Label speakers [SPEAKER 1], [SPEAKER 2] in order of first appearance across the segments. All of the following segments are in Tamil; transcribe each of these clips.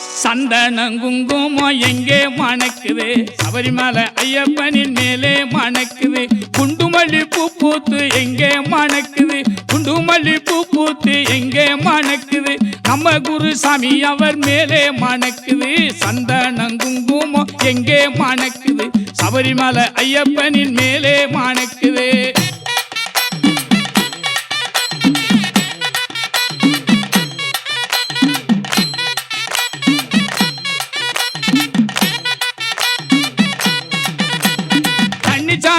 [SPEAKER 1] சந்தன குங்குமம் எங்கே மணக்குது? சபரிமலை ஐயப்பனின் மேலே மணக்குது. குண்டுமல்லி பூ பூத்து எங்கே மணக்குது? குண்டுமல்லி பூ பூத்து எங்கே மணக்குது? நம்ம குருசாமி அவர் மேலே மணக்குது. சந்தன குங்குமம் எங்கே மணக்குது? சபரிமலை ஐயப்பனின் மேலே மணக்குது.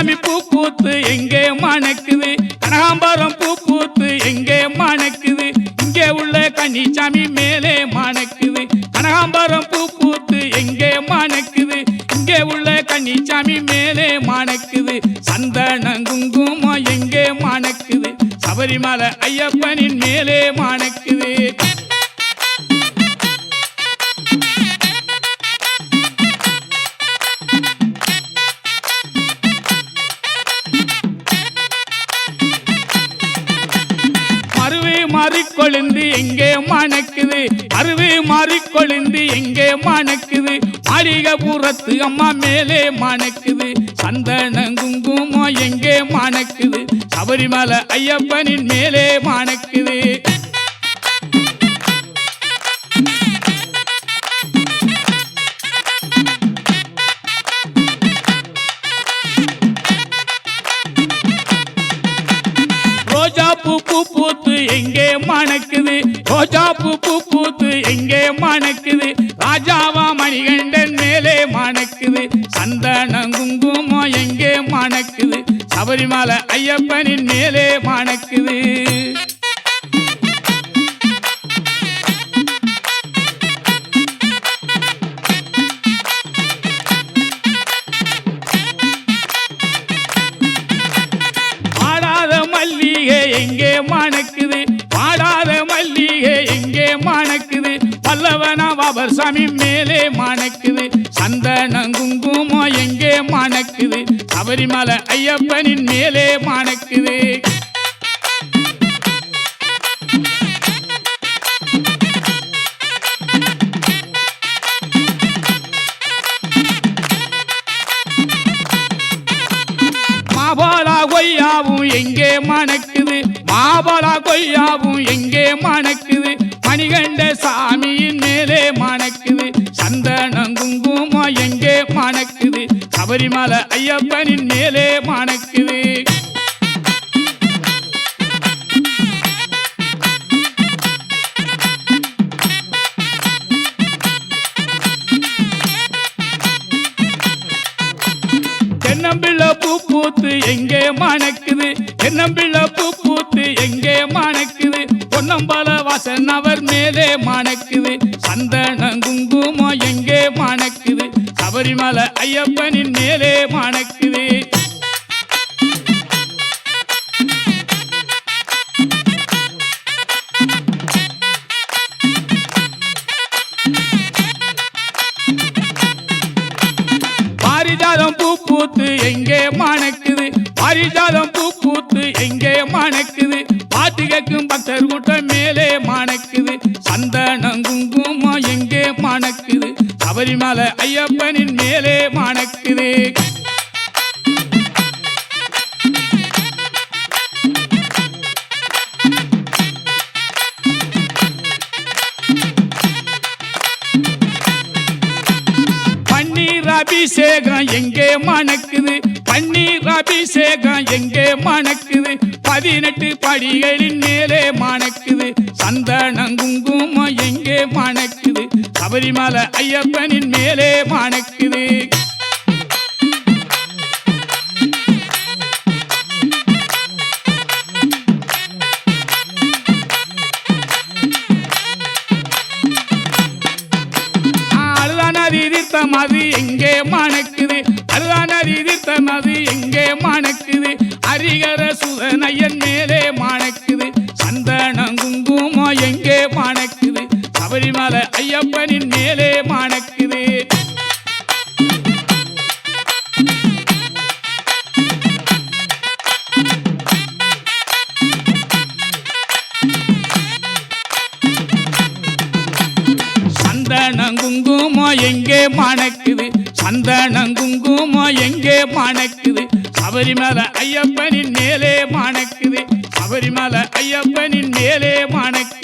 [SPEAKER 1] கன்னிச்சாமி பூ பூத்து எங்கே மணக்குது? கனகாம்பரம் பூ பூத்து எங்கே மணக்குது? இங்கே உள்ள கன்னிச்சாமி மேலே மணக்குது. கனகாம்பரம் பூ பூத்து எங்கே மணக்குது? இங்கே உள்ள கன்னிச்சாமி மேலே மணக்குது. சந்தன குங்குமம் எங்கே மணக்குது? சபரிமலை ஐயப்பனின் மேலே மணக்குது. மாறி கொழுந்து எங்கே மணக்குது? அருவி மாறி கொழுந்து எங்கே மணக்குது? மாளிகபுரத்து அம்மா மேலே மணக்குது. சந்தன குங்குமம் எங்கே மணக்குது? சபரிமலை ஐயப்பனின் மேலே மணக்குது. மணக்குது. ரோஜா பூ பூத்து எங்கே மணக்குது? ராஜாவா மணிகண்டன் மேலே மணக்குது. சந்தன குங்குமம் எங்கே மணக்குது? சபரிமலை ஐயப்பனின் மேலே மணக்குது. எங்கே மணக்குது? மணக்குது பல்லவனா பாபர் சாமி மேலே மணக்குது சந்தன குங்குமம் எங்கே மணக்குது சபரிமலை ஐயப்பனின் மேலே மணக்குது மாபாலா கொய்யாவும் எங்கே மணக்குது மாபாலா கொய்யாவும் எங்கே மணக்கு மணிகண்ட சாமியின் மேலே மணக்குது சந்தனம் குங்குமம் எங்கே மணக்குது சபரிமலை ஐயப்பனின் மேலே மணக்குது தென்னம்பிள்ளை பூ பூத்து எங்கே மணக்குது தென்னம்பிள்ளை பூ பூத்து எங்கே மணக்கு பொன்னம்பல வாசன் அவர் மேலே மணக்குது சந்தன குங்குமம் எங்கே மணக்குது சபரிமலை ஐயப்பனின் மேலே மணக்குது பாரிஜாதம் பூ பூத்து எங்கே மணக்குது பாரிஜாதம் பூ பூத்து மணக்கும் பக்தர் கூட்டம் மேலே மணக்குது. சந்தனம் குங்குமம் எங்கே மணக்குது. சபரிமலை ஐயப்பனின் மேலே மணக்குது. பன்னீர் அபிஷேகம் எங்கே மணக்குது? பன்னீர் அபிஷேகம் எங்கே மணக்குது? பதினெட்டு படிகளின் மேலே மணக்குது சந்தனம் குங்குமம் எங்கே மணக்குது சபரிமலை ஐயப்பனின் மேலே மணக்குது அழுதானதி தீர்த்த மது எங்கே மணக்குது அழுதானதி தீர்த்த அது எங்கே மணக்குது சந்தனங்குங்குமம் எங்கே மணக்குது? சந்தனங்குங்குமம் எங்கே மணக்குது? சபரிமலை ஐயப்பனின் மேலே மணக்குது. சபரிமலை ஐயப்பனின் மேலே மணக்கு